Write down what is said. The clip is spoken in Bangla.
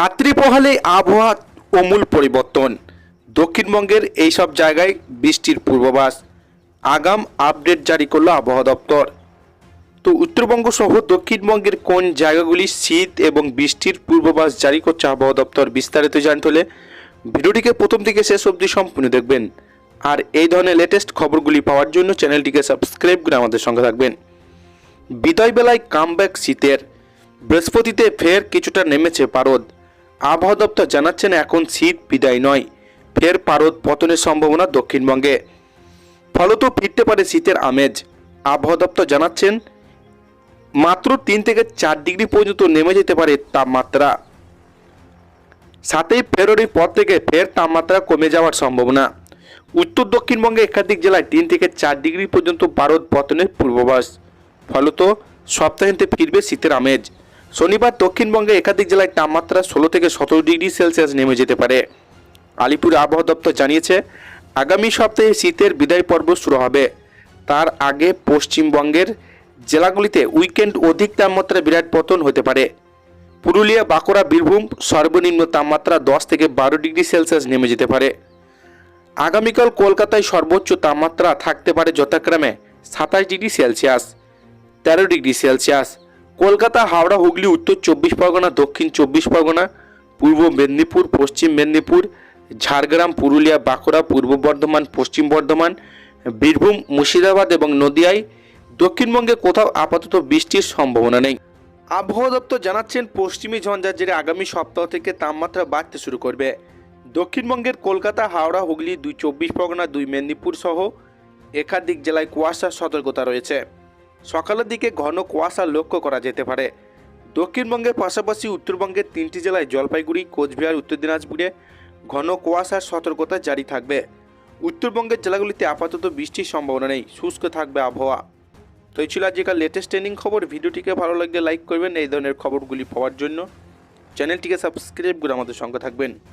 রাত্রি পোহালে আবহাওয়া অমূল পরিবর্তন। দক্ষিণবঙ্গের এই সব জায়গায় বৃষ্টির পূর্বাভাস। আগাম আপডেট জারি করল আবহাওয়া দপ্তর। তো উত্তরবঙ্গ সহ দক্ষিণবঙ্গের কোন জায়গাগুলি শীত এবং বৃষ্টির পূর্বাভাস জারি করছে আবহাওয়া দপ্তর বিস্তারিত জানতে হলে ভিডিওটিকে প্রথম থেকে শেষ অবধি সম্পূর্ণ দেখবেন। আর এই ধরনের লেটেস্ট খবরগুলি পাওয়ার জন্য চ্যানেলটিকে সাবস্ক্রাইব করে আমাদের সঙ্গে থাকবেন। বিদায় বেলায় কামব্যাক শীতের। বৃহস্পতিতে ফের কিছুটা নেমেছে পারদ। আবহাওয়া দপ্তর জানাচ্ছেন এখন শীত বিদায় নয়। ফের পারদ পতনের সম্ভাবনা দক্ষিণবঙ্গে। ফলত ফিরতে পারে শীতের আমেজ। আবহাওয়া দপ্তর জানাচ্ছেন, মাত্র তিন থেকে চার ডিগ্রি পর্যন্ত নেমে যেতে পারে তাপমাত্রা। সাতই ফেব্রুয়ারির পর থেকে ফের তাপমাত্রা কমে যাওয়ার সম্ভাবনা। উত্তর দক্ষিণবঙ্গে একাধিক জেলায় তিন থেকে চার ডিগ্রি পর্যন্ত পারদ পতনের পূর্বাভাস। ফলত সপ্তাহান্তে ফিরবে শীতের আমেজ। শনিবার দক্ষিণবঙ্গে একাধিক জেলায় তাপমাত্রা ষোলো থেকে সতেরো ডিগ্রি সেলসিয়াস নেমে যেতে পারে। আলিপুর আবহাওয়া দপ্তর জানিয়েছে, আগামী সপ্তাহে শীতের বিদায় পর্ব শুরু হবে। তার আগে পশ্চিমবঙ্গের জেলাগুলিতে উইকেন্ড অধিক তাপমাত্রা বিরাট পতন হতে পারে। পুরুলিয়া, বাঁকুড়া, বীরভূম সর্বনিম্ন তাপমাত্রা দশ থেকে বারো ডিগ্রি সেলসিয়াস নেমে যেতে পারে। আগামীকাল কলকাতায় সর্বোচ্চ তাপমাত্রা থাকতে পারে যথাক্রমে সাতাশ ডিগ্রি সেলসিয়াস, তেরো ডিগ্রি সেলসিয়াস। কলকাতা, হাওড়া, হুগলি, উত্তর চব্বিশ পরগনা, দক্ষিণ চব্বিশ পরগনা, পূর্ব মেদিনীপুর, পশ্চিম মেদিনীপুর, ঝাড়গ্রাম, পুরুলিয়া, বাঁকুড়া, পূর্ব বর্ধমান, পশ্চিম বর্ধমান, বীরভূম, মুর্শিদাবাদ এবং নদিয়ায় দক্ষিণবঙ্গে কোথাও আপাতত বৃষ্টির সম্ভাবনা নেই। আবহাওয়া দপ্তর জানাচ্ছেন পশ্চিমী ঝঞ্ঝার জেরে আগামী সপ্তাহ থেকে তাপমাত্রা বাড়তে শুরু করবে। দক্ষিণবঙ্গের কলকাতা, হাওড়া, হুগলি, দুই চব্বিশ পরগনা, দুই মেদিনীপুর সহ একাধিক জেলায় কুয়াশার সতর্কতা রয়েছে। সকালের দিকে ঘন কুয়াশা লক্ষ্য করা যেতে পারে। দক্ষিণবঙ্গের পাশাপাশি উত্তরবঙ্গের তিনটি জেলায় জলপাইগুড়ি, কোচবিহার, উত্তর দিনাজপুরে ঘন কুয়াশার সতর্কতা জারি থাকবে। উত্তরবঙ্গের জেলাগুলিতে আপাতত বৃষ্টির সম্ভাবনা নেই। শুষ্ক থাকবে আবহাওয়া। তো এই ছিল আজকের লেটেস্ট ট্রেনিং খবর। ভিডিওটিকে ভালো লাগলে লাইক করবেন। এই ধরনের খবরগুলি পাওয়ার জন্য চ্যানেলটিকে সাবস্ক্রাইব করে আমাদের সঙ্গে থাকবেন।